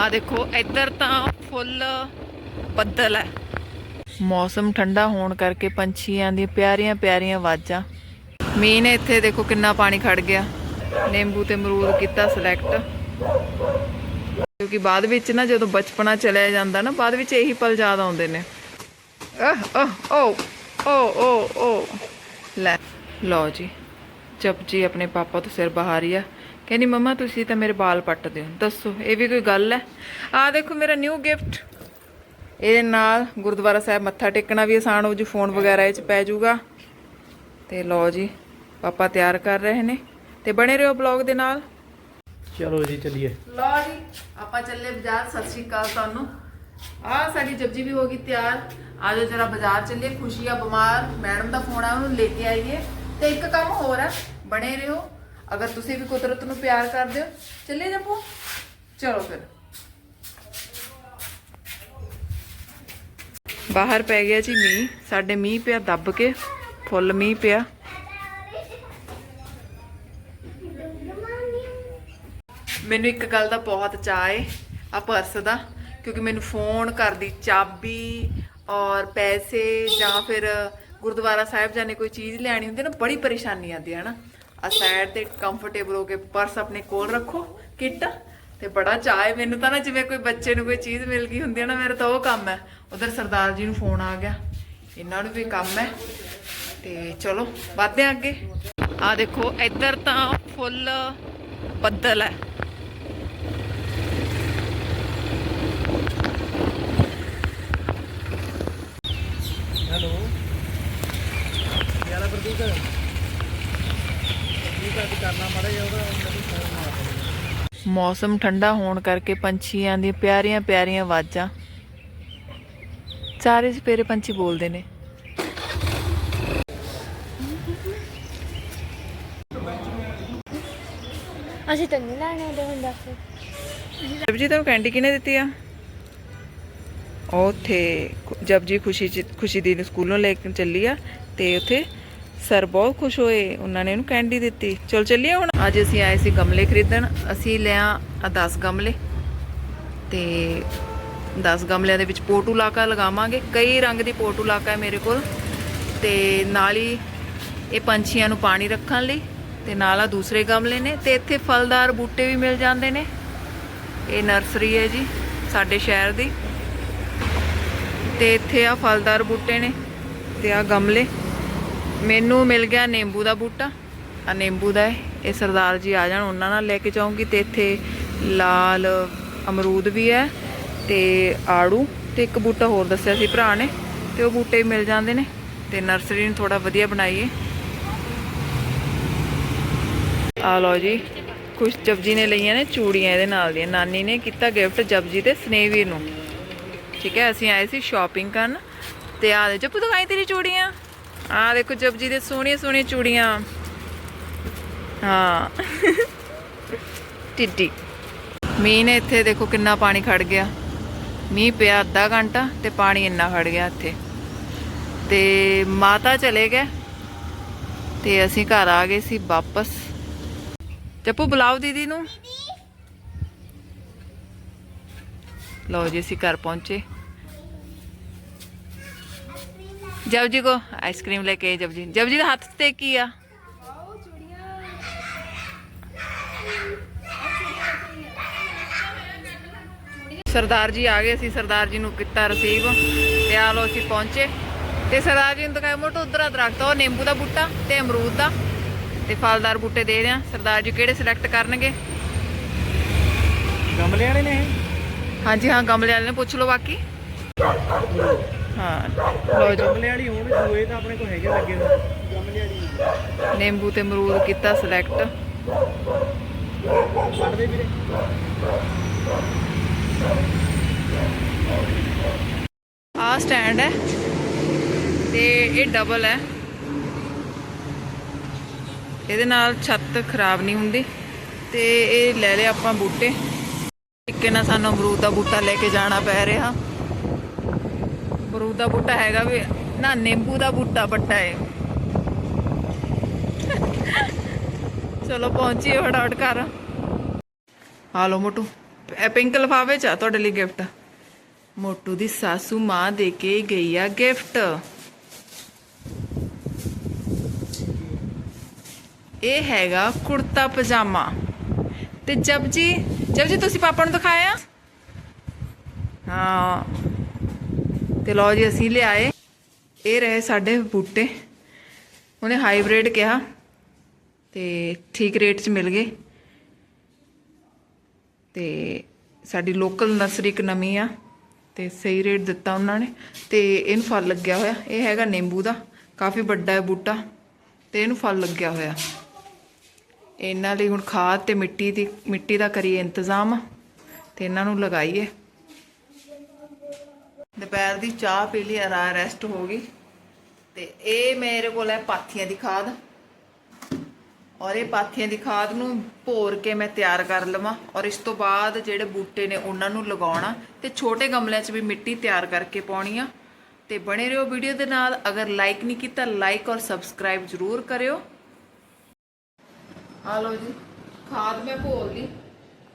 ਆ ਦੇਖੋ, ਇੱਧਰ ਤਾਂ ਫੁੱਲ ਬੱਦਲ ਹੈ। ਮੌਸਮ ਠੰਡਾ ਹੋਣ ਕਰਕੇ ਪੰਛੀਆਂ ਦੀ ਪਿਆਰੀਆਂ ਪਿਆਰੀਆਂ ਆਵਾਜ਼ਾਂ। ਮੀਂਹ ਨੇ ਇੱਥੇ ਦੇਖੋ ਕਿੰਨਾ ਪਾਣੀ ਖੜ ਗਿਆ। ਨਿੰਬੂ ਤੇ ਮਰੂਦ ਕੀਤਾ ਸਿਲੈਕਟ ਕਿਉਂਕਿ ਬਾਅਦ ਵਿੱਚ ਨਾ ਜਦੋਂ ਬਚਪਨਾ ਚਲਿਆ ਜਾਂਦਾ ਨਾ, ਬਾਅਦ ਵਿੱਚ ਇਹੀ ਪਲ ਯਾਦ ਆਉਂਦੇ ਨੇ। ਆਹ ਆਹ ਓ ਓ ਓ ਓ। ਲੈ, ਲਓ ਜੀ। ਜਪਜੀ ਆਪਣੇ ਪਾਪਾ ਤੋਂ ਸਿਰ ਬਾਹਰ ਹੀ ਆ ਕਹਿੰਦੀ ਮੰਮਾ ਤੁਸੀਂ ਤਾਂ ਮੇਰੇ ਵਾਲ ਪੱਟਦੇ ਹੋ। ਦੱਸੋ ਇਹ ਵੀ ਕੋਈ ਗੱਲ ਹੈ? ਆ ਦੇਖੋ ਮੇਰਾ ਨਿਊ ਗਿਫਟ ਇਹਦੇ ਨਾਲ ਗੁਰਦੁਆਰਾ ਸਾਹਿਬ ਮੱਥਾ ਟੇਕਣਾ ਵੀ ਆਸਾਨ ਹੋ ਜੂ ਫੋਨ ਵਗੈਰਾ ਇਹ ਚ ਪੈ ਜਾਊਗਾ। ਤੇ ਲਓ ਜੀ ਪਾਪਾ ਤਿਆਰ ਕਰ ਰਹੇ ਨੇ। ਤੇ ਬਣੇ ਰਹੋ ਬਲੌਗ ਦੇ ਨਾਲ। ਚਲੋ ਜੀ ਚੱਲੀਏ। ਲਓ ਜੀ ਆਪਾਂ ਚੱਲੇ ਬਾਜ਼ਾਰ। ਸਤਿ ਸ਼੍ਰੀ ਅਕਾਲ ਤੁਹਾਨੂੰ। ਆ ਸਾਡੀ ਜੱਜੀ ਵੀ ਹੋ ਗਈ ਤਿਆਰ। ਆਜੋ ਜਰਾ ਬਾਜ਼ਾਰ ਚੱਲੀਏ। ਖੁਸ਼ੀ ਆ ਬਿਮਾਰ। ਮੈਡਮ ਦਾ ਫੋਨ ਆ ਉਹਨੂੰ ਲੈ ਕੇ ਆਈਏ। ਤੇ ਇੱਕ ਕੰਮ ਹੋਰ ਹੈ ਬਣੇ ਰਹੋ। ਅਗਰ ਤੁਸੀਂ ਵੀ ਕੁਦਰਤ ਨੂੰ ਪਿਆਰ ਕਰਦੇ ਹੋ, ਚੱਲੇ ਜੱਪੂ। ਚਲੋ ਫਿਰ। ਬਾਹਰ ਪੈ ਗਿਆ ਜੀ ਮੀਂਹ, ਸਾਡੇ ਮੀਂਹ ਪਿਆ ਦੱਬ ਕੇ, ਫੁੱਲ ਮੀਂਹ ਪਿਆ। ਮੈਨੂੰ ਇੱਕ ਗੱਲ ਦਾ ਬਹੁਤ ਚਾਅ ਏ, ਆ ਪਰਸ ਦਾ, ਕਿਉਂਕਿ ਮੈਨੂੰ ਫੋਨ ਘਰ ਦੀ ਚਾਬੀ ਔਰ ਪੈਸੇ ਜਾਂ ਫਿਰ ਗੁਰਦੁਆਰਾ ਸਾਹਿਬ ਜਾਣੇ ਕੋਈ ਚੀਜ਼ ਲੈਣੀ ਹੁੰਦੀ ਨਾ, ਬੜੀ ਪਰੇਸ਼ਾਨੀ ਆਉਂਦੀ ਹੈ ਨਾ। ਆ ਸਾਈਡ ਤੇ ਕੰਫਰਟੇਬਲ ਹੋ ਕੇ ਪਰਸ ਆਪਣੇ ਕੋਲ ਰੱਖੋ, ਕਿੱਟ। ਤੇ ਬੜਾ ਚਾਅ ਏ, ਮੈਨੂੰ ਤਾਂ ਨਾ ਜਿਵੇਂ ਕੋਈ ਬੱਚੇ ਨੂੰ ਕੋਈ ਚੀਜ਼ ਮਿਲ ਗਈ ਹੁੰਦੀ ਹੈ ਨਾ, ਮੇਰਾ ਤਾਂ ਉਹ ਕੰਮ ਹੈ। ਉਧਰ ਸਰਦਾਰ ਜੀ ਨੂੰ ਫੋਨ ਆ ਗਿਆ। ਇਹਨਾਂ ਨੂੰ ਵੀ ਕੰਮ ਹੈ। ਤੇ ਚਲੋ, ਵਧਦੇ ਹਾਂ ਅੱਗੇ। ਆ ਦੇਖੋ, ਇੱਧਰ ਤਾਂ ਫੁੱਲ ਬੱਦਲ ਹੈ। ਹੈਲੋ ਯਾਰਾ ਪ੍ਰਦੀਪ। ਇਹ ਤਾਂ ਕਰਨਾ ਮਾੜਾ ਜਿਹਾ ਉਹਦਾ ਮੈਨੂੰ ਫੋਨ ਮਾਰ ਮੌਸਮ ਠੰਡਾ ਹੋਣ ਕਰਕੇ ਪੰਛੀਆਂ ਦੀਆਂ ਪਿਆਰੀਆਂ ਪਿਆਰੀਆਂ ਆਵਾਜ਼ਾਂ। ਸਾਰੇ ਸਪੇਰੇ ਪੰਛੀ ਬੋਲਦੇ ਨੇ। ਅਸੀਂ ਤਾਂ ਨਹੀਂ ਲੈਣੇ ਦੇ ਹੁੰਦਾ ਫਿਰ ਜਪਜੀ ਤੁਹਾਨੂੰ ਕੈਂਡੀ ਕਿਨੇ ਦਿੱਤੀ ਆ? ਉਹ ਉੱਥੇ ਜਪਜੀ ਖੁਸ਼ੀ ਖੁਸ਼ੀ ਦੀ ਸਕੂਲੋਂ ਲੈ ਕੇ ਚੱਲੀ ਆ ਤੇ ਉੱਥੇ ਸਰ ਬਹੁਤ ਖੁਸ਼ ਹੋਏ, ਉਹਨਾਂ ਨੇ ਇਹਨੂੰ ਕੈਂਡੀ ਦਿੱਤੀ। ਚਲ ਚੱਲੀਏ ਹੁਣ। ਅੱਜ ਅਸੀਂ ਆਏ ਸੀ ਗਮਲੇ ਖਰੀਦਣ। ਅਸੀਂ ਲਿਆ ਆ 10 ਗਮਲੇ। ਤੇ 10 ਗਮਲਿਆਂ ਦੇ ਵਿੱਚ ਪੋਟੂ ਲਾਕਾ ਲਗਾਵਾਂਗੇ। ਕਈ ਰੰਗ ਦੀ ਪੋਟੂ ਲਾਕਾ ਹੈ ਮੇਰੇ ਕੋਲ। ਤੇ ਨਾਲ ਹੀ ਇਹ ਪੰਛੀਆਂ ਨੂੰ ਪਾਣੀ ਰੱਖਣ ਲਈ ਤੇ ਨਾਲ ਆ ਦੂਸਰੇ ਗਮਲੇ ਨੇ। ਤੇ ਇੱਥੇ ਫਲਦਾਰ ਬੂਟੇ ਵੀ ਮਿਲ ਜਾਂਦੇ ਨੇ। ਇਹ ਨਰਸਰੀ ਹੈ ਜੀ, ਸਾਡੇ ਸ਼ਹਿਰ ਦੀ। ਤੇ ਇੱਥੇ ਆ ਫਲਦਾਰ ਬੂਟੇ ਨੇ। ਤੇ ਆ ਗਮਲੇ। ਮੈਨੂੰ ਮਿਲ ਗਿਆ ਨਿੰਬੂ ਦਾ ਬੂਟਾ। ਆ ਨਿੰਬੂ ਦਾ ਹੈ। ਇਹ ਸਰਦਾਰ ਜੀ ਆ ਜਾਣ, ਉਹਨਾਂ ਨਾਲ ਲੈ ਕੇ ਜਾਊਂਗੀ ਤੇ ਇੱਥੇ ਲਾਲ ਅਮਰੂਦ ਵੀ ਹੈ ਤੇ ਆੜੂ ਤੇ ਇੱਕ ਬੂਟਾ ਹੋਰ ਦੱਸਿਆ ਸੀ ਭਰਾ ਨੇ ਤੇ ਉਹ ਬੂਟੇ ਵੀ ਮਿਲ ਜਾਂਦੇ ਨੇ ਤੇ ਨਰਸਰੀ ਨੂੰ ਥੋੜਾ ਵਧੀਆ ਬਣਾਈਏ। ਆ ਲਓ ਜੀ, ਕੁਛ ਜਪਜੀ ਨੇ ਲਈਆਂ ਨੇ ਚੂੜੀਆਂ ਇਹਦੇ ਨਾਲ ਦੀਆਂ। ਨਾਨੀ ਨੇ ਕੀਤਾ ਗਿਫਟ ਜਪਜੀ ਤੇ ਸਨੇਵੀਰ ਨੂੰ। ਠੀਕ ਹੈ, ਅਸੀਂ ਆਏ ਸੀ ਸ਼ਾਪਿੰਗ ਕਰਨ ਤੇ ਆ ਦੇ ਜੱਪੂ ਦਿਖਾਈ ਤੇਰੀ ਚੂੜੀਆਂ? ਆ ਦੇਖੋ ਜਪਜੀ ਦੇ ਸੋਹਣੀਆਂ ਸੋਹਣੀਆਂ ਚੂੜੀਆਂ। ਹਾਂ। ਟਿੱਡੀ। ਮੀਂਹ ਨੇ ਇੱਥੇ ਦੇਖੋ ਕਿੰਨਾ ਪਾਣੀ ਖੜ ਗਿਆ। ਮੀਂਹ ਪਿਆ ਅੱਧਾ ਘੰਟਾ ਤੇ ਪਾਣੀ ਇੰਨਾ ਖੜ ਗਿਆ ਇੱਥੇ। ਤੇ ਮਾਤਾ ਚਲੇ ਗਏ। ਤੇ ਅਸੀਂ ਘਰ ਆ ਗਏ ਸੀ ਵਾਪਸ। ਚੱਪੂ ਬੁਲਾਓ ਦੀਦੀ ਨੂੰ। ਲਓ ਜੀ, ਅਸੀਂ ਘਰ ਪਹੁੰਚੇ। ਜਬ ਜੀ ਕੋ ਆਈਸਕ੍ਰੀਮ ਲੈ ਕੇ ਆਏ ਜਬ ਜੀ ਜਬ ਜੀ ਦੇ ਹੱਥ ਤੇ ਕੀ ਆ ਸਰਦਾਰ ਜੀ ਆ ਗਏ ਸੀ ਸਰਦਾਰ ਜੀ ਨੂੰ ਕੀਤਾ ਰਸੀਵ ਤੇ ਆ ਲੋ ਅਸੀਂ ਪਹੁੰਚੇ ਤੇ ਸਰਦਾਰ ਜੀ ਨੂੰ ਦਿਖਾਇਆ ਮੋਟੋ ਉਧਰ ਦਰਖਤ ਉਹ ਨਿੰਬੂ ਦਾ ਬੂਟਾ ਤੇ ਅਮਰੂਦ ਦਾ ਤੇ ਫਲਦਾਰ ਬੂਟੇ ਦੇ ਰਿਆ ਸਰਦਾਰ ਜੀ ਕਿਹੜੇ ਸਿਲੈਕਟ ਕਰਨਗੇ ਗਮਲੇ ਵਾਲੇ ਨੇ ਹਾਂਜੀ ਹਾਂ ਗਮਲੇ ਵਾਲੇ ਨੇ ਪੁੱਛ ਲਓ ਬਾਕੀ ਹਾਂ। ਲੋ ਜੀ। ਗਮਲੇ ਵਾਲੀ ਹੋਣ ਦੂਏ ਤਾਂ ਆਪਣੇ ਕੋਲ ਹੈਗੇ ਲੱਗੇ ਹੋਏ ਗਮਲੇ ਵਾਲੀ ਨਿੰਬੂ ਤੇ ਅਮਰੂਦ ਕੀਤਾ ਸਿਲੈਕਟ ਵੀਰੇ। ਆਹ ਸਟੈਂਡ ਹੈ ਤੇ ਇਹ ਡਬਲ ਹੈ। ਇਹਦੇ ਨਾਲ ਛੱਤ ਖਰਾਬ ਨਹੀਂ ਹੁੰਦੀ ਤੇ ਇਹ ਲੈ ਲਿਆ ਆਪਾਂ ਬੂਟੇ। ਇੱਕੇ ਨਾਲ ਸਾਨੂੰ ਅਮਰੂਦ ਦਾ ਬੂਟਾ ਲੈ ਕੇ ਜਾਣਾ ਪੈ ਰਿਹਾ। ਅਮਰੂਦ ਦਾ ਬੂਟਾ ਹੈਗਾ ਵੀ, ਨਾ ਨਿੰਬੂ ਦਾ ਬੂਟਾ ਵੱਡਾ ਹੈ। ਚਲੋ ਪਹੁੰਚੀਏ ਫਟਾਫਟ ਘਰ। ਆ ਲਓ ਮੋਟੂ, ਇਹ ਪਿੰਕ ਲਫਾਫੇ ਚ ਤੁਹਾਡੇ ਲਈ ਗਿਫਟ ਮੋਟੂ ਦੀ ਸਾਸੂ ਮਾਂ ਦੇ ਕੇ ਗਈ ਆ ਗਿਫਟ ਇਹ ਹੈਗਾ ਕੁੜਤਾ ਪਜਾਮਾ। ਤੇ ਜਬ ਜੀ ਜਬ ਜੀ ਤੁਸੀਂ ਪਾਪਾ ਨੂੰ ਦਿਖਾਇਆ? ਹਾਂ। ਤੇ ਲਓ ਜੀ, ਅਸੀਂ ਲਿਆਏ। ਇਹ ਰਹੇ ਸਾਡੇ ਬੂਟੇ। ਉਹਨੇ ਹਾਈਬ੍ਰਿਡ ਕਿਹਾ ਤੇ ਠੀਕ ਰੇਟ 'ਚ ਮਿਲ ਗਏ। ਤੇ ਸਾਡੀ ਲੋਕਲ ਨਰਸਰੀ ਇੱਕ ਨਵੀਂ ਆ ਤੇ ਸਹੀ ਰੇਟ ਦਿੱਤਾ ਉਹਨਾਂ ਨੇ। ਤੇ ਇਹਨੂੰ ਫਲ ਲੱਗਿਆ ਹੋਇਆ। ਇਹ ਹੈਗਾ ਨਿੰਬੂ ਦਾ। ਕਾਫੀ ਵੱਡਾ ਹੈ ਬੂਟਾ। ਤੇ ਇਹਨੂੰ ਫਲ ਲੱਗਿਆ ਹੋਇਆ। ਇਹਨਾਂ ਲਈ ਹੁਣ ਖਾਦ ਤੇ ਮਿੱਟੀ ਦੀ ਮਿੱਟੀ ਦਾ ਕਰੀਏ ਇੰਤਜ਼ਾਮ। ਤੇ ਇਹਨਾਂ ਨੂੰ ਲਗਾਈਏ। ਦੁਪਹਿਰ ਦੀ ਚਾਹ ਪੀ ਲਈ ਆਰਾ ਰੈਸਟ ਹੋ ਗਈ। ਤੇ ਇਹ ਮੇਰੇ ਕੋਲ ਹੈ ਪਾਥੀਆਂ ਦੀ ਖਾਦ। ਔਰ ਇਹ ਪਾਥੀਆਂ ਦੀ ਖਾਦ ਨੂੰ ਭੋਰ ਕੇ ਮੈਂ ਤਿਆਰ ਕਰ ਲਵਾਂ। ਔਰ ਇਸ ਤੋਂ ਬਾਅਦ ਜਿਹੜੇ ਬੂਟੇ ਨੇ ਉਹਨਾਂ ਨੂੰ ਲਗਾਉਣਾ ਤੇ ਛੋਟੇ ਗਮਲਿਆਂ 'ਚ ਵੀ ਮਿੱਟੀ ਤਿਆਰ ਕਰਕੇ ਪਾਉਣੀ ਆ। ਤੇ ਬਣੇ ਰਹੋ ਵੀਡੀਓ ਦੇ ਨਾਲ। ਅਗਰ ਲਾਈਕ ਨਹੀਂ ਕੀਤਾ ਲਾਈਕ ਔਰ ਸਬਸਕ੍ਰਾਈਬ ਜ਼ਰੂਰ ਕਰਿਓ। ਆ ਲਓ ਜੀ, ਖਾਦ ਮੈਂ ਭੋਰ ਲਈ।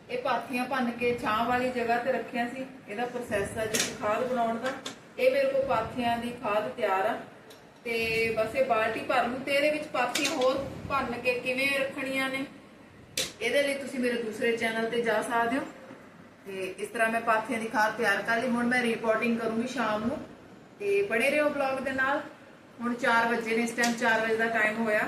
ਇਹ ਪਾਥੀਆਂ ਭੰਨ ਕੇ ਛਾਂ ਵਾਲੀ ਜਗ੍ਹਾ ਤੇ ਰੱਖਿਆ ਸੀ। ਇਹਦਾ ਪ੍ਰੋਸੈਸ ਆ ਜੀ ਖਾਦ ਬਣਾਉਣ ਦਾ। ਇਹ ਮੇਰੇ ਕੋਲ ਪਾਥੀਆਂ ਦੀ ਖਾਦ ਤਿਆਰ ਆ। ਤੇ ਬਸ ਇਹ ਬਾਲਟੀ ਭਰ ਲੂ ਤੇ ਇਹਦੇ ਵਿੱਚ ਪਾਥੀਆਂ ਹੋਰ ਭੰਨ ਕੇ ਕਿਵੇਂ ਰੱਖਣੀਆਂ ਨੇ, ਇਹਦੇ ਲਈ ਤੁਸੀਂ ਮੇਰੇ ਦੂਸਰੇ ਚੈਨਲ ਤੇ ਜਾ ਸਕਦੇ ਹੋ। ਤੇ ਇਸ ਤਰ੍ਹਾਂ ਮੈਂ ਪਾਥੀਆਂ ਦੀ ਖਾਦ ਤਿਆਰ ਕਰ ਲਈ। ਹੁਣ ਮੈਂ ਰਿਪੋਰਟਿੰਗ ਕਰੂੰਗੀ ਸ਼ਾਮ ਨੂੰ। ਤੇ ਬਣੇ ਰਹੋ ਬਲੌਗ ਦੇ ਨਾਲ। ਹੁਣ 4 ਵਜੇ ਨੇ, ਇਸ ਟਾਈਮ 4 ਵਜੇ ਦਾ ਟਾਈਮ ਹੋਇਆ।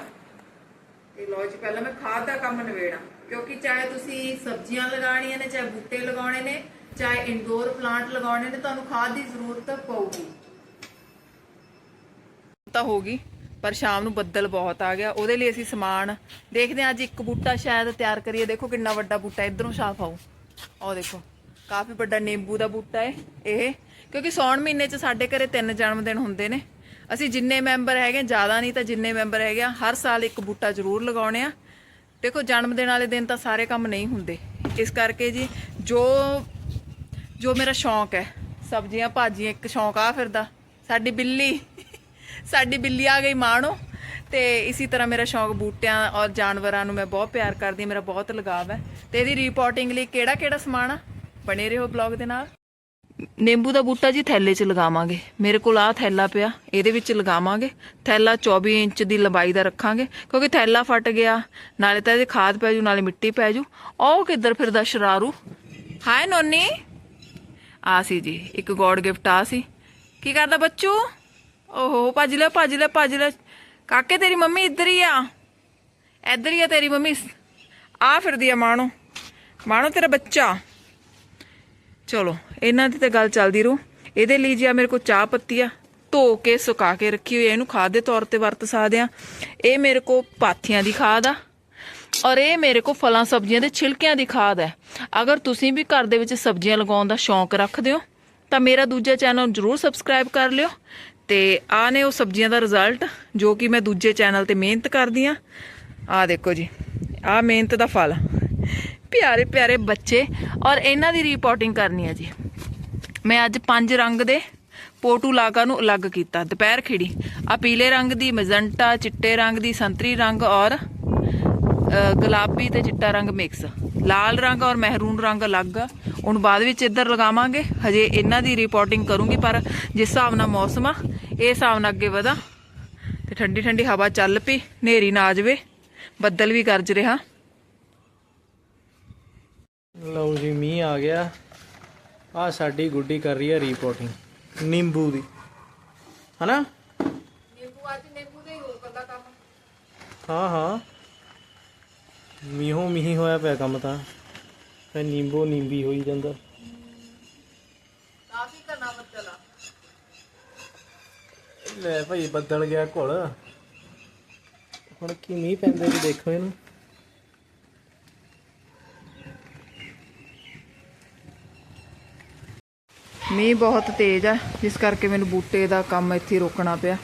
ਤੇ ਲੋ ਜੀ, ਪਹਿਲਾਂ ਮੈਂ ਖਾਦ ਦਾ ਕੰਮ ਨਵੇੜਾ ਕਿਉਂਕਿ ਚਾਹੇ ਤੁਸੀਂ ਸਬਜ਼ੀਆਂ ਲਗਾਉਣੀਆਂ ਨੇ, ਚਾਹੇ ਬੂਟੇ ਲਗਾਉਣੇ ਨੇ, ਚਾਹੇ ਇਨਡੋਰ ਪਲਾਂਟ ਲਗਾਉਣੇ ਨੇ, ਤੁਹਾਨੂੰ ਖਾਦ ਦੀ ਜ਼ਰੂਰਤ ਪਊਗੀ। ਤਾਂ ਹੋ ਗਈ, ਪਰ ਸ਼ਾਮ ਨੂੰ ਬੱਦਲ ਬਹੁਤ ਆ ਗਿਆ। ਉਹਦੇ ਲਈ ਅਸੀਂ ਸਮਾਨ ਦੇਖਦੇ ਹਾਂ, ਅੱਜ ਇੱਕ ਬੂਟਾ ਸ਼ਾਇਦ ਤਿਆਰ ਕਰੀਏ। ਦੇਖੋ ਕਿੰਨਾ ਵੱਡਾ ਬੂਟਾ ਇਧਰੋਂ ਸਾਫ਼ ਆਉ ਆਹ ਦੇਖੋ, ਕਾਫੀ ਵੱਡਾ ਨਿੰਬੂ ਦਾ ਬੂਟਾ ਹੈ ਇਹ। ਕਿਉਂਕਿ ਸੌਣ ਮਹੀਨੇ 'ਚ ਸਾਡੇ ਘਰੇ ਤਿੰਨ ਜਨਮ ਦਿਨ ਹੁੰਦੇ ਨੇ। ਅਸੀਂ ਜਿੰਨੇ ਮੈਂਬਰ ਹੈਗੇ ਜ਼ਿਆਦਾ ਨਹੀਂ ਤਾਂ ਜਿੰਨੇ ਮੈਂਬਰ ਹੈਗੇ ਆ ਹਰ ਸਾਲ ਇੱਕ ਬੂਟਾ ਜ਼ਰੂਰ ਲਗਾਉਣੇ ਆ। ਦੇਖੋ, ਜਨਮ ਦਿਨ ਵਾਲੇ ਦਿਨ ਤਾਂ ਸਾਰੇ ਕੰਮ ਨਹੀਂ ਹੁੰਦੇ। ਇਸ ਕਰਕੇ ਜੀ, ਜੋ ਜੋ ਮੇਰਾ ਸ਼ੌਂਕ ਹੈ, ਸਬਜ਼ੀਆਂ, ਭਾਜੀਆਂ, ਇੱਕ ਸ਼ੌਂਕ ਆ ਫਿਰਦਾ। ਸਾਡੀ ਬਿੱਲੀ ਸਾਡੀ ਬਿੱਲੀ ਆ ਗਈ ਮਾਣੋ। ਤੇ ਇਸੇ ਤਰ੍ਹਾਂ ਮੇਰਾ ਸ਼ੌਂਕ ਬੂਟਿਆਂ ਔਰ ਜਾਨਵਰਾਂ ਨੂੰ ਮੈਂ ਬਹੁਤ ਪਿਆਰ ਕਰਦੀ ਮੇਰਾ ਬਹੁਤ ਲਗਾਵ ਹੈ। ਤੇ ਇਹਦੀ ਰਿਪੋਰਟਿੰਗ ਲਈ ਕਿਹੜਾ ਕਿਹੜਾ ਸਮਾਨ ਆ? ਬਣੇ ਰਹੋ ਬਲੌਗ ਦੇ ਨਾਲ। ਨਿੰਬੂ ਦਾ ਬੂਟਾ ਜੀ ਥੈਲੇ 'ਚ ਲਗਾਵਾਂਗੇ। ਮੇਰੇ ਕੋਲ ਆ ਥੈਲਾ ਪਿਆ, ਇਹਦੇ ਵਿੱਚ ਲਗਾਵਾਂਗੇ। ਥੈਲਾ 24 ਇੰਚ ਦੀ ਲੰਬਾਈ ਦਾ ਰੱਖਾਂਗੇ, ਕਿਉਂਕਿ ਥੈਲਾ ਫਟ ਗਿਆ, ਨਾਲੇ ਤਾਂ ਇਹਦੇ ਖਾਦ ਪੈ ਜੂ, ਨਾਲੇ ਮਿੱਟੀ ਪੈ ਜੂ। ਉਹ ਕਿੱਧਰ ਫਿਰਦਾ ਸ਼ਰਾਰੂ? ਹਾਏ ਨੋਨੀ! ਆ ਸੀ ਜੀ, ਇੱਕ ਗੋਡ ਗਿਫਟ ਆ ਸੀ। ਕੀ ਕਰਦਾ ਬੱਚੂ? ਓਹੋ, ਭੱਜ ਲੈ ਭੱਜ ਲੈ ਭੱਜ ਲੈ। ਕਾਕੇ, ਤੇਰੀ ਮੰਮੀ ਇੱਧਰ ਹੀ ਆ। ਇੱਧਰ ਹੀ ਆ ਤੇਰੀ ਮੰਮੀ। ਆ ਫਿਰਦੀ ਆ ਮਾਣੋ। ਮਾਣੋ ਤੇਰਾ ਬੱਚਾ। ਚਲੋ, ਇਹਨਾਂ ਦੀ ਤਾਂ ਗੱਲ ਚੱਲਦੀ ਰਹੂ। ਇਹਦੇ ਲਈ ਜੀ ਆ ਮੇਰੇ ਕੋਲ ਚਾਹ ਪੱਤੀ ਆ, ਧੋ ਕੇ, ਸੁਕਾ ਕੇ ਰੱਖੀ ਹੋਈ ਹੈ ਇਹਨੂੰ ਖਾਦ ਦੇ ਤੌਰ ਤੇ ਵਰਤ ਸਕਦੇ ਆ। ਇਹ ਮੇਰੇ ਕੋਲ ਪਾਥੀਆਂ ਦੀ ਖਾਦ ਆ ਔਰ ਇਹ ਮੇਰੇ ਕੋਲ ਫਲਾਂ, ਸਬਜ਼ੀਆਂ ਦੇ ਛਿਲਕਿਆਂ ਦੀ ਖਾਦ ਹੈ ਅਗਰ ਤੁਸੀਂ ਵੀ ਘਰ ਦੇ ਵਿੱਚ ਸਬਜ਼ੀਆਂ ਲਗਾਉਣ ਦਾ ਸ਼ੌਂਕ ਰੱਖਦੇ ਹੋ, ਤਾਂ ਮੇਰਾ ਦੂਜਾ ਚੈਨਲ ਜਰੂਰ ਸਬਸਕ੍ਰਾਈਬ ਕਰ ਲਿਓ। ਤੇ ਆ ਨੇ ਉਹ ਸਬਜ਼ੀਆਂ ਦਾ ਰਿਜ਼ਲਟ, ਜੋ ਕਿ ਮੈਂ ਦੂਜੇ ਚੈਨਲ ਤੇ ਮਿਹਨਤ ਕਰਦੀ ਆ। ਆ ਦੇਖੋ ਜੀ, ਆ ਮਿਹਨਤ ਦਾ ਫਲ ਪਿਆਰੇ ਪਿਆਰੇ ਬੱਚੇ ਔਰ ਇਹਨਾਂ ਦੀ ਰਿਪੋਰਟਿੰਗ ਕਰਨੀ ਹੈ ਜੀ। ਮੈਂ ਅੱਜ ਪੰਜ ਰੰਗ ਦੇ ਪੋਟੂ ਲਾਗਾ ਨੂੰ ਅਲੱਗ ਕੀਤਾ। ਦੁਪਹਿਰ ਖਿੜੀ। ਆ ਪੀਲੇ ਰੰਗ ਦੀ ਮਜੰਟਾ, ਚਿੱਟੇ ਰੰਗ ਦੀ ਸੰਤਰੀ ਰੰਗ ਔਰ ਗੁਲਾਬੀ ਤੇ ਚਿੱਟਾ ਰੰਗ ਮਿਕਸ ਲਾਲ ਰੰਗ ਔਰ ਮਹਿਰੂਨ ਰੰਗ ਅਲੱਗ। ਆ ਹੁਣ ਬਾਅਦ ਵਿੱਚ ਇੱਧਰ ਲਗਾਵਾਂਗੇ। ਹਜੇ ਇਹਨਾਂ ਦੀ ਰਿਪੋਰਟਿੰਗ ਕਰੂੰਗੀ, ਪਰ ਜਿਸ ਹਿਸਾਬ ਨਾਲ ਮੌਸਮ ਆ, ਇਹ ਹਿਸਾਬ ਨਾਲ ਅੱਗੇ ਵਧਾ। ਤੇ ਠੰਡੀ ਠੰਡੀ ਹਵਾ ਚੱਲ ਪਈ, ਹਨੇਰੀ ਨਾ ਆ ਜਾਵੇ। ਬੱਦਲ ਵੀ ਗਰਜ ਰਿਹਾ। ਲਓ ਜੀ ਮੀਂਹ ਆ ਗਿਆ। ਆ ਸਾਡੀ ਗੁੱਡੀ ਕਰ ਰਹੀ ਹੈ ਰਿਪੋਰਟਿੰਗ ਨਿੰਬੂ ਦੀ। ਹਨਾ? ਨਿੰਬੂ ਅੱਜ ਨਿੰਬੂ ਦੇ ਹੋ ਕੱਲਾ ਕੰਮ। ਹਾਂ ਹਾਂ। ਮੀਂਹੋਂ ਮੀਂਹ ਹੋਇਆ ਪਿਆ ਕੰਮ ਤਾਂ। ਤੇ ਨਿੰਬੂ ਨਿੰਬੀ ਹੋਈ ਜਾਂਦਾ। ਕਾਫੀ ਕਰਨਾ ਬੱਦਲ ਲੈ ਭਾਈ ਬੱਦਲ ਗਿਆ ਘੁਲ। ਹੁਣ ਕੀ ਮੀਂਹ ਪੈਂਦੇ ਜੀ ਦੇਖੋ ਇਹਨੂੰ। ਮੀਂਹ ਬਹੁਤ ਤੇਜ਼ ਆ, ਜਿਸ ਕਰਕੇ ਮੈਨੂੰ ਬੂਟੇ ਦਾ ਕੰਮ ਇੱਥੇ ਰੋਕਣਾ ਪਿਆ।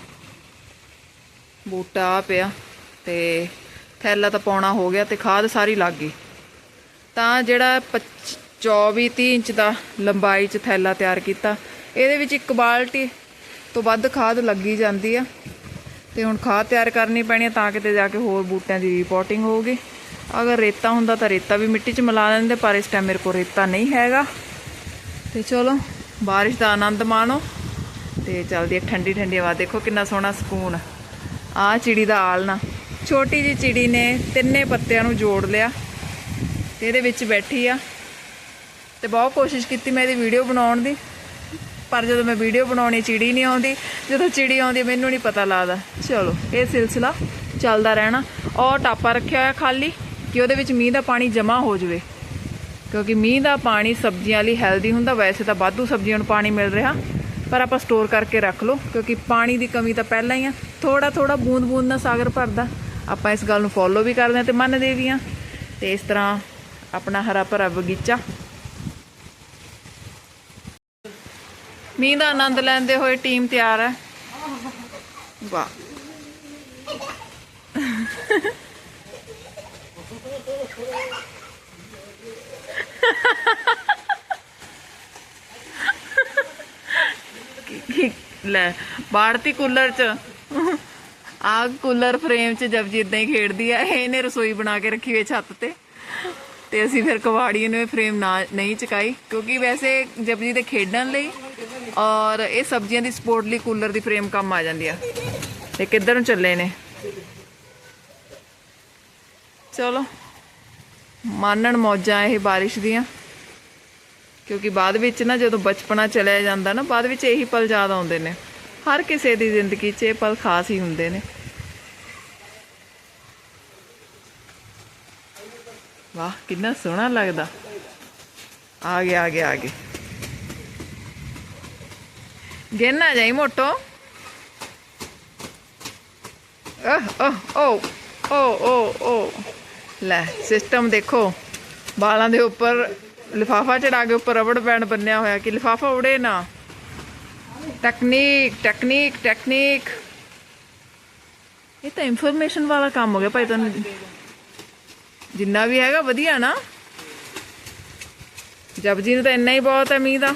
ਬੂਟਾ ਆ ਪਿਆ ਤੇ ਥੈਲਾ ਤਾਂ ਪਾਉਣਾ ਹੋ ਗਿਆ ਤੇ ਖਾਦ ਸਾਰੀ ਲੱਗ ਗਈ। ਤਾਂ ਜਿਹੜਾ 24 30 ਇੰਚ ਦਾ ਲੰਬਾਈ ਚ ਥੈਲਾ ਤਿਆਰ ਕੀਤਾ, ਇਹਦੇ ਵਿੱਚ ਇੱਕ ਬਾਲਟੀ ਤੋਂ ਵੱਧ ਖਾਦ ਲੱਗੀ ਜਾਂਦੀ ਆ। ਤੇ ਹੁਣ ਖਾਦ ਤਿਆਰ ਕਰਨੀ ਪੈਣੀ ਆ ਤਾਂ ਕਿਤੇ ਜਾ ਕੇ ਹੋਰ ਬੂਟਿਆਂ ਦੀ ਰਿਪੋਰਟਿੰਗ ਹੋਊਗੀ। ਅਗਰ ਰੇਤਾ ਹੁੰਦਾ ਤਾਂ ਰੇਤਾ ਵੀ ਮਿੱਟੀ 'ਚ ਮਿਲਾ ਲੈਂਦੇ, ਪਰ ਇਸ ਟਾਈਮ ਮੇਰੇ ਕੋਲ ਰੇਤਾ ਨਹੀਂ ਹੈਗਾ। ਤੇ ਚਲੋ ਬਾਰਿਸ਼ ਦਾ ਆਨੰਦ ਮਾਣੋ ਤੇ ਚੱਲਦੀ ਹੈ ਠੰਡੀ ਠੰਡੀ ਹਵਾ। ਦੇਖੋ ਕਿੰਨਾ ਸੋਹਣਾ ਸਕੂਨ। ਆ ਚਿੜੀ ਦਾ ਆਲਣਾ ਛੋਟੀ ਜੀ ਚਿੜੀ ਨੇ ਤਿੰਨੇ ਪੱਤਿਆਂ ਨੂੰ ਜੋੜ ਲਿਆ। ਤੇ ਇਹਦੇ ਵਿੱਚ ਬੈਠੀ ਆ। ਤੇ ਬਹੁਤ ਕੋਸ਼ਿਸ਼ ਕੀਤੀ ਮੈਂ ਇਹਦੀ ਵੀਡੀਓ ਬਣਾਉਣ ਦੀ। ਪਰ ਜਦੋਂ ਮੈਂ ਵੀਡੀਓ ਬਣਾਉਣੀ ਚਿੜੀ ਨਹੀਂ ਆਉਂਦੀ, ਜਦੋਂ ਚਿੜੀ ਆਉਂਦੀ ਮੈਨੂੰ ਨਹੀਂ ਪਤਾ ਲੱਗਦਾ। ਚਲੋ, ਇਹ ਸਿਲਸਿਲਾ ਚੱਲਦਾ ਰਹਿਣਾ। ਔਰ ਟਾਪਾ ਰੱਖਿਆ ਹੋਇਆ ਖਾਲੀ, ਕਿ ਉਹਦੇ ਵਿੱਚ ਮੀਂਹ ਦਾ ਪਾਣੀ ਜਮ੍ਹਾਂ ਹੋ ਜਾਵੇ। ਕਿਉਂਕਿ ਮੀਂਹ ਦਾ ਪਾਣੀ ਸਬਜ਼ੀਆਂ ਲਈ ਹੈਲਦੀ ਹੁੰਦਾ, ਵੈਸੇ ਤਾਂ ਵਾਧੂ ਸਬਜ਼ੀਆਂ ਨੂੰ ਪਾਣੀ ਮਿਲ ਰਿਹਾ, ਪਰ ਆਪਾਂ ਸਟੋਰ ਕਰਕੇ ਰੱਖ ਲਓ, ਕਿਉਂਕਿ ਪਾਣੀ ਦੀ ਕਮੀ ਤਾਂ ਪਹਿਲਾਂ ਹੀ ਆ। ਥੋੜਾ ਥੋੜਾ ਬੂੰਦ ਬੂੰਦ ਨਾਲ ਸਾਗਰ ਭਰਦਾ। ਆਪਾਂ ਇਸ ਗੱਲ ਨੂੰ ਫੋਲੋ ਵੀ ਕਰਦੇ ਹਾਂ ਤੇ ਮੰਨਦੇ ਵੀ ਆ ਤੇ ਇਸ ਤਰ੍ਹਾਂ ਆਪਣਾ ਹਰਾ ਭਰਾ ਬਗੀਚਾ। ਮੀਂਹ ਦਾ ਆਨੰਦ ਲੈਂਦੇ ਹੋਏ ਟੀਮ ਤਿਆਰ ਹੈ। ਵਾਹ। ਕੀ- ਲੈ, ਬਾੜਤੀ ਕੂਲਰ ਚ। ਆ ਕੂਲਰ ਫਰੇਮ ਚ ਜਬ ਜਿੱਦਾਂ ਹੀ ਖੇਡਦੀ ਆ। ਇਹਨੇ ਰਸੋਈ ਬਣਾ ਕੇ ਰੱਖੀ ਹੋਈ ਛੱਤ ਤੇ। ਤੇ ਅਸੀਂ ਫਿਰ ਕਵਾੜੀ ਨੂੰ ਇਹ ਫਰੇਮ ਨਾ ਨਹੀਂ ਚਕਾਈ। ਕਿਉਂਕਿ ਵੈਸੇ ਜਪਜੀ ਦੇ ਖੇਡਣ ਲਈ ਔਰ ਇਹ ਸਬਜ਼ੀਆਂ ਦੀ ਸਪੋਰਟ ਲਈ ਕੂਲਰ ਦੀ ਫਰੇਮ ਕੰਮ ਆ ਜਾਂਦੀ ਆ। ਤੇ ਕਿੱਧਰ ਨੂੰ ਚੱਲੇ ਨੇ? ਚਲੋ। ਮਾਨਣ ਮੌਜਾਂ ਇਹ ਬਾਰਿਸ਼ ਦੀਆਂ। ਕਿਉਂਕਿ ਬਾਅਦ ਵਿੱਚ ਨਾ ਜਦੋਂ ਬਚਪਨਾ ਚਲਿਆ ਜਾਂਦਾ ਨਾ, ਬਾਅਦ ਵਿੱਚ ਇਹੀ ਪਲ ਯਾਦ ਆਉਂਦੇ ਨੇ। ਹਰ ਕਿਸੇ ਦੀ ਜ਼ਿੰਦਗੀ 'ਚ ਇਹ ਪਲ ਖਾਸ ਹੀ ਹੁੰਦੇ ਨੇ। ਵਾਹ, ਕਿੰਨਾ ਸੋਹਣਾ ਲੱਗਦਾ। ਆ ਗਿਆ ਆ ਗਿਆ ਆ ਗਿਆ ਗਿਰਨਾ ਜਾਈ ਮੋਟੋ। ਓਹ ਓਹ ਓ ਓ ਓ ਓ। ਲੈ ਸਿਸਟਮ ਦੇਖੋ। ਬਾਲਾਂ ਦੇ ਉੱਪਰ ਲਿਫਾਫਾ ਚੜਾ ਕੇ ਉੱਪਰ ਰਬੜ ਬੈਂਡ ਬੰਨਿਆ ਹੋਇਆ ਕਿ ਲਿਫਾਫਾ ਉੜੇ ਨਾ। ਟੈਕਨੀਕ ਟੈਕਨੀਕ ਟੈਕਨੀਕ ਇਹ ਤਾਂ ਇਨਫੋਰਮੇਸ਼ਨ ਵਾਲਾ ਕੰਮ ਹੋ ਗਿਆ ਭਾਈ ਤੁਹਾਨੂੰ। ਜਿੰਨਾ ਵੀ ਹੈਗਾ ਵਧੀਆ ਨਾ। ਜਪਜੀ ਨੂੰ ਤਾਂ ਇੰਨਾ ਹੀ ਬਹੁਤ ਹੈ ਮੀਂਹ ਦਾ।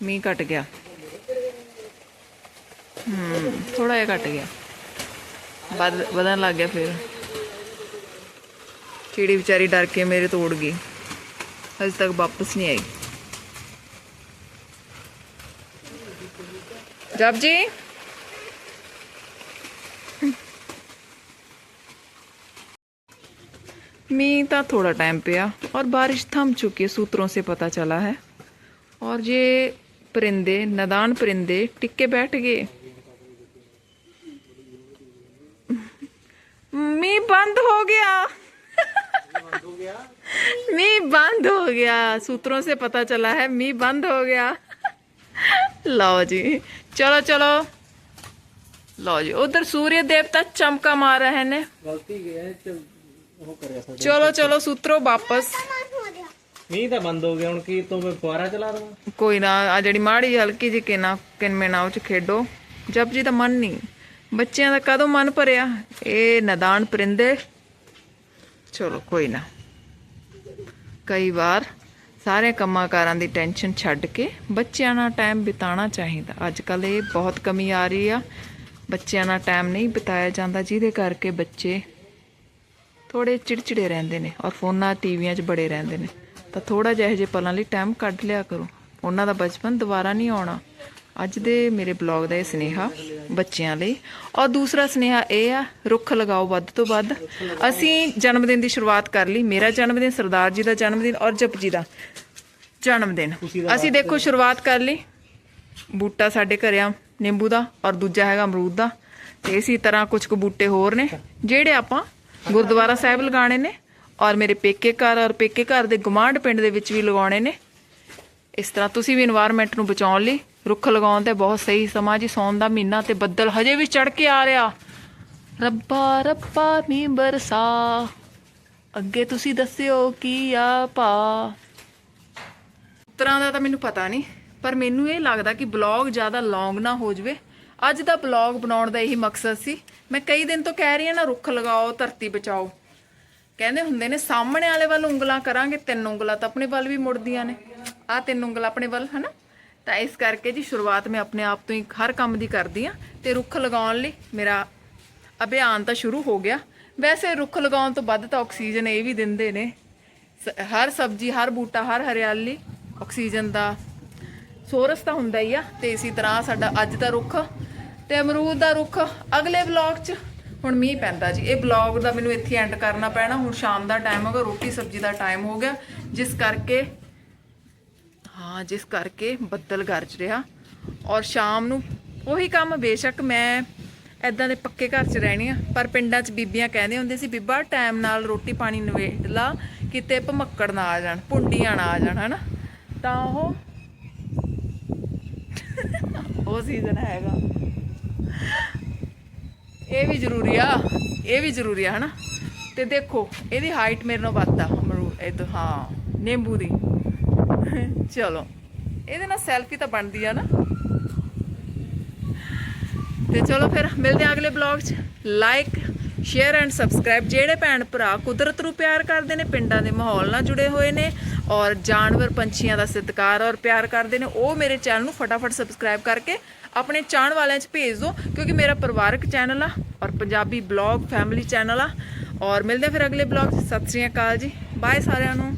ਮੀਂਹ ਘਟ ਗਿਆ ਹੂੰ ਥੋੜਾ ਜਿਹਾ ਘਟ ਗਿਆ ਵੱਧ ਵਧਣ ਲੱਗ ਗਿਆ ਫਿਰ ਚਿੜੀ ਵਿਚਾਰੀ ਡਰ ਕੇ ਮੇਰੇ ਤੋਂ ਉੜ ਗਈ ਹਜੇ ਤੱਕ ਵਾਪਸ ਨਹੀਂ ਆਈ ਜਪ ਜੀ मी था थोड़ा टाइम पे आ, और बारिश थम चुकी है, सूत्रों से पता चला है। और ये परिंदे, नदान परिंदे, टिक्के बैठ गए। मी बंद हो गया। मी बंद हो गया। सूत्रों से पता चला है मी बंद हो गया। लो जी, चलो चलो। लो जी, उधर सूर्य देवता चमका मार रहे हैं गलती ਚਲੋ ਚਲੋ ਸੂਤਰੋ ਵਾਪਸ। ਮੀਂਹ ਤਾਂ ਬੰਦ ਹੋ ਗਿਆ ਹੁਣ ਕੀ ਤੋਂ ਮੈਂ ਫੁਆਰਾ ਚਲਾ ਦਵਾਂ? ਕੋਈ ਨਾ ਆ ਜਿਹੜੀ ਮਾੜੀ ਹਲਕੀ ਜੀ ਕਿਨਾ ਕਿਨਵੇਂ ਨਾ ਉਹ ਚ ਖੇਡੋ। ਜਪ ਜੀ ਤਾਂ ਮਨ ਨਹੀਂ ਬੱਚਿਆਂ ਦਾ ਕਦੋਂ ਮਨ ਭਰਿਆ? ਇਹ ਨਦਾਨ ਪਰਿੰਦੇ। ਚਲੋ ਕੋਈ ਨਾ। ਕਈ ਵਾਰ ਸਾਰੇ ਕੰਮਾਂ ਕਾਰਾਂ ਦੀ ਟੈਨਸ਼ਨ ਛੱਡ ਕੇ ਬੱਚਿਆਂ ਨਾਲ ਟਾਈਮ ਬਿਤਾਉਣਾ ਚਾਹੀਦਾ। ਅੱਜ ਕੱਲ ਇਹ ਬਹੁਤ ਕਮੀ ਆ ਰਹੀ ਆ। ਬੱਚਿਆਂ ਨਾਲ ਟਾਈਮ ਨਹੀਂ ਬਿਤਾਇਆ ਜਾਂਦਾ ਜਿਹਦੇ ਕਰਕੇ ਬੱਚੇ ਥੋੜੇ ਚਿੜਚਿੜੇ ਰਹਿੰਦੇ ਨੇ ਔਰ ਫੋਨਾਂ ਟੀਵੀਆਂ 'ਚ ਬੜੇ ਰਹਿੰਦੇ ਨੇ। ਤਾਂ ਥੋੜਾ ਜਿਹਾ ਜਿਹੇ ਪਲਾਂ ਲਈ ਟਾਈਮ ਕੱਢ ਲਿਆ ਕਰੋ। ਉਹਨਾਂ ਦਾ ਬਚਪਨ ਦੁਬਾਰਾ ਨਹੀਂ ਆਉਣਾ। ਅੱਜ ਦੇ ਮੇਰੇ ਬਲੌਗ ਦਾ ਇਹ ਸਨੇਹਾ ਬੱਚਿਆਂ ਲਈ। ਔਰ ਦੂਸਰਾ ਸਨੇਹਾ ਇਹ ਆ ਰੁੱਖ ਲਗਾਓ ਵੱਧ ਤੋਂ ਵੱਧ। ਅਸੀਂ ਜਨਮ ਦਿਨ ਦੀ ਸ਼ੁਰੂਆਤ ਕਰ ਲਈ। ਮੇਰਾ ਜਨਮ ਦਿਨ ਸਰਦਾਰ ਜੀ ਦਾ ਜਨਮ ਦਿਨ ਔਰ ਜਪਜੀ ਦਾ ਜਨਮ ਦਿਨ ਅਸੀਂ ਦੇਖੋ ਸ਼ੁਰੂਆਤ ਕਰ ਲਈ। ਬੂਟਾ ਸਾਡੇ ਘਰੇ ਆ ਨਿੰਬੂ ਦਾ ਔਰ ਦੂਜਾ ਹੈਗਾ ਅਮਰੂਦ ਦਾ। ਤੇ ਇਸੇ ਤਰ੍ਹਾਂ ਕੁਝ ਕੁ ਬੂਟੇ ਹੋਰ ਨੇ ਜਿਹੜੇ ਆਪਾਂ ਗੁਰਦੁਆਰਾ ਸਾਹਿਬ ਲਗਾਣੇ ਨੇ ਔਰ ਮੇਰੇ ਪੇਕੇ ਘਰ ਔਰ ਪੇਕੇ ਘਰ ਦੇ ਗਮਾਂਡ ਪਿੰਡ ਦੇ ਵਿੱਚ ਵੀ ਲਗਾਉਣੇ ਨੇ। ਇਸ ਤਰ੍ਹਾਂ ਤੁਸੀਂ ਵੀ এনवायरमेंट ਨੂੰ ਬਚਾਉਣ ਲਈ ਰੁੱਖ ਲਗਾਉਣ ਦਾ ਬਹੁਤ ਸਹੀ ਸਮਾਂ ਜੀ। ਸੌਣ ਦਾ ਮਹੀਨਾ ਤੇ ਬੱਦਲ ਹਜੇ ਵੀ ਚੜ ਕੇ ਆ ਰਿਹਾ। ਰੱਬਾ ਰੱਬਾ ਮੀ ਬਰਸਾ। ਅੱਗੇ ਤੁਸੀਂ ਦੱਸਿਓ ਕੀ ਆ ਪਾ ਤਰ੍ਹਾਂ ਦਾ ਤਾਂ ਮੈਨੂੰ ਪਤਾ ਨਹੀਂ, ਪਰ ਮੈਨੂੰ ਇਹ ਲੱਗਦਾ ਕਿ ਬਲੌਗ ਜ਼ਿਆਦਾ ਲੌਂਗ ਨਾ ਹੋ ਜਵੇ। ਅੱਜ ਦਾ ਬਲੌਗ ਬਣਾਉਣ ਦਾ ਇਹੀ ਮਕਸਦ ਸੀ। ਮੈਂ ਕਈ ਦਿਨ ਤੋਂ ਕਹਿ ਰਹੀ ਹਾਂ, ਨਾ ਰੁੱਖ ਲਗਾਓ, ਧਰਤੀ ਬਚਾਓ। ਕਹਿੰਦੇ ਹੁੰਦੇ ਨੇ, ਸਾਹਮਣੇ ਵਾਲੇ ਵੱਲ ਉਂਗਲਾਂ ਕਰਾਂਗੇ, ਤਿੰਨ ਉਂਗਲਾਂ ਤਾਂ ਆਪਣੇ ਵੱਲ ਵੀ ਮੁੜਦੀਆਂ ਨੇ। ਆਹ ਤਿੰਨ ਉਂਗਲਾਂ ਆਪਣੇ ਵੱਲ, ਹਨਾ? ਤਾਂ ਇਸ ਕਰਕੇ ਜੀ ਸ਼ੁਰੂਆਤ ਮੈਂ ਆਪਣੇ ਆਪ ਤੋਂ ਹੀ ਹਰ ਕੰਮ ਦੀ ਕਰਦੀ ਆ ਤੇ ਰੁੱਖ ਲਗਾਉਣ ਲਈ ਮੇਰਾ ਅਭਿਆਨ ਤਾਂ ਸ਼ੁਰੂ ਹੋ ਗਿਆ। ਵੈਸੇ ਰੁੱਖ ਲਗਾਉਣ ਤੋਂ ਵੱਧ ਤਾਂ ਆਕਸੀਜਨ ਇਹ ਵੀ ਦਿੰਦੇ ਨੇ। ਸ- ਹਰ ਸਬਜ਼ੀ, ਹਰ ਬੂਟਾ, ਹਰ ਹਰਿਆਲੀ ਆਕਸੀਜਨ ਦਾ ਸੋਰਸ ਤਾਂ ਹੁੰਦਾ ਹੀ ਆ। ਤੇ ਇਸੇ ਤਰ੍ਹਾਂ ਸਾਡਾ ਅੱਜ ਦਾ ਰੁੱਖ ਤੇ ਅਮਰੂਦ ਦਾ ਰੁੱਖ ਅਗਲੇ ਵਲੌਗ 'ਚ। ਹੁਣ ਮੀਂਹ ਪੈਂਦਾ ਜੀ। ਇਹ ਵਲੌਗ ਦਾ ਮੈਨੂੰ ਇੱਥੇ ਐਂਡ ਕਰਨਾ ਪੈਣਾ। ਹੁਣ ਸ਼ਾਮ ਦਾ ਟਾਈਮ ਹੋ ਗਿਆ ਰੋਟੀ ਸਬਜ਼ੀ ਦਾ ਟਾਈਮ ਹੋ ਗਿਆ। ਜਿਸ ਕਰਕੇ, ਹਾਂ, ਜਿਸ ਕਰਕੇ ਬੱਦਲ ਗਰਜ ਰਿਹਾ। ਔਰ ਸ਼ਾਮ ਨੂੰ ਉਹੀ ਕੰਮ ਬੇਸ਼ੱਕ ਮੈਂ ਐਦਾਂ ਦੇ ਪੱਕੇ ਘਰ 'ਚ ਰਹਿਣੀ ਆ। ਪਰ ਪਿੰਡਾਂ 'ਚ ਬੀਬੀਆਂ ਕਹਿੰਦੇ ਹੁੰਦੇ ਸੀ, ਬੀਬਾ ਟਾਈਮ ਨਾਲ ਰੋਟੀ ਪਾਣੀ ਨਵੇੜ ਲਾ ਕਿਤੇ ਭਮੱਕੜ ਨਾ ਆ ਜਾਣ ਪੁੰਡੀਆਂ ਨਾ ਆ ਜਾਣ ਹਨਾ? ਤਾਂ ਉਹ ਉਹ ਸੀਜ਼ਨ ਹੈਗਾ। ਇਹ ਵੀ ਜ਼ਰੂਰੀ ਆ, ਇਹ ਵੀ ਜ਼ਰੂਰੀ ਆ, ਹਨਾ? ਤੇ ਦੇਖੋ, ਇਹਦੀ ਹਾਈਟ ਮੇਰੇ ਨਾਲ ਵੱਧ ਆ, ਅਮਰੂ, ਇਹ ਤਾਂ, ਹਾਂ, ਨਿੰਬੂ ਦੀ। ਚਲੋ, ਇਹਦੇ ਨਾਲ ਸੈਲਫੀ ਤਾਂ ਬਣਦੀ ਆ ਨਾ। ਤੇ ਚਲੋ ਫਿਰ, ਮਿਲਦੇ ਆ ਅਗਲੇ ਬਲੌਗ 'ਚ। ਲਾਈਕ ਸ਼ੇਅਰ ਐਂਡ ਸਬਸਕ੍ਰਾਈਬ ਜਿਹੜੇ ਭੈਣ ਭਰਾ ਕੁਦਰਤ ਨੂੰ ਪਿਆਰ ਕਰਦੇ ਨੇ, ਪਿੰਡਾਂ ਦੇ ਮਾਹੌਲ ਨਾਲ ਜੁੜੇ ਹੋਏ ਨੇ, ਔਰ ਜਾਨਵਰ ਪੰਛੀਆਂ ਦਾ ਸਤਿਕਾਰ ਔਰ ਪਿਆਰ ਕਰਦੇ ਨੇ, ਉਹ ਮੇਰੇ ਚੈਨਲ ਨੂੰ ਫਟਾਫਟ ਸਬਸਕ੍ਰਾਈਬ ਕਰਕੇ ਆਪਣੇ ਚਾਹਣ ਵਾਲਿਆਂ 'ਚ ਭੇਜ ਦਿਓ ਕਿਉਂਕਿ ਮੇਰਾ ਪਰਿਵਾਰਕ ਚੈਨਲ ਆ ਔਰ ਪੰਜਾਬੀ ਬਲੌਗ ਫੈਮਿਲੀ ਚੈਨਲ ਆ। ਔਰ ਮਿਲਦੇ ਫਿਰ ਅਗਲੇ ਬਲੌਗ 'ਚ। ਸਤਿ ਸ਼੍ਰੀ ਅਕਾਲ ਜੀ। ਬਾਏ ਸਾਰਿਆਂ ਨੂੰ।